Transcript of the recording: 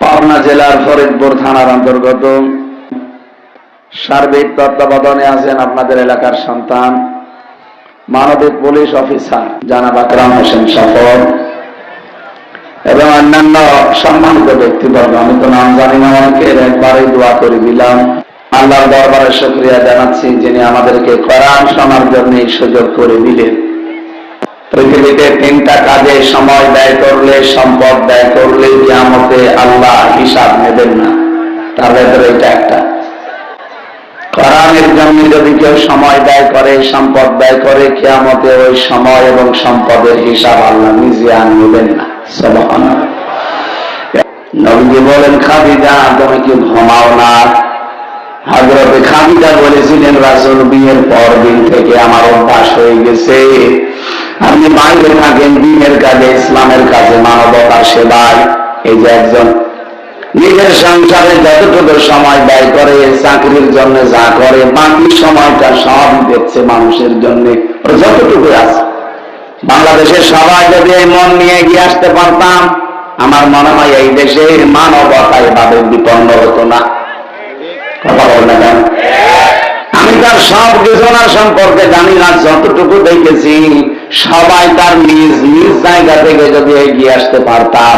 পাবনা জেলার ফরিদপুর থানার অন্তর্গত। সার্বিক তত্ত্বাবধানে আছেন আপনাদের এলাকার সন্তান, মানবিক পুলিশ অফিসার জানাব আকরাম হোসেন সফর এবং অন্যান্য সম্মানিত ব্যক্তিবর্গ। আমি তো নাম জানি না অনেকের, একবারই দোয়া করে দিলাম। আল্লাহর দরবারে শুক্রিয়া জানাচ্ছি যিনি আমাদেরকে কোরআন শোনার জন্য এই সুযোগ করে দিলেন। পৃথিবীতে তিনটা কাজে সময় ব্যয় করলে, সম্পদ ব্যয় করলে কিয়ামতে আল্লাহ হিসাব নেবেন না। তার ভেতরে এটা একটা। কোরআনের জন্য যদি কেউ সময় ব্যয় করে, সম্পদ ব্যয় করে, কিয়ামতে ওই সময় এবং সম্পদের হিসাব আল্লাহ নিজে আর নেবেন না। নবীজি বলেন, খাদিজা, তুমি কি ঘুমাও না? হজরতে খাদিজা বলেছিলেন, রাসুল বিয়ের পর দিন থেকে আমার অভ্যাস হয়ে গেছে। আপনি বাইরে থাকেন দিনের কাজে, ইসলামের কাজে, মানবতার সেবায়। এই যে একজন নিজের সংসারে যতটুকু সময় ব্যয় করে, চাকরির জন্য যা করে, বাকি সময়টা সব দেখছে মানুষের জন্য। যতটুকু আছে। বাংলাদেশের সবাই যদি এই মন নিয়ে এগিয়ে আসতে পারতাম, আমার মনে হয় এই দেশে মানবতা এভাবে বিপন্ন হতো না। তার সব ঘোষণা সম্পর্কে জানি না, যতটুকু দেখেছি, সবাই তার নিজ নিজ জায়গা থেকে যদি এগিয়ে আসতে পারতাম।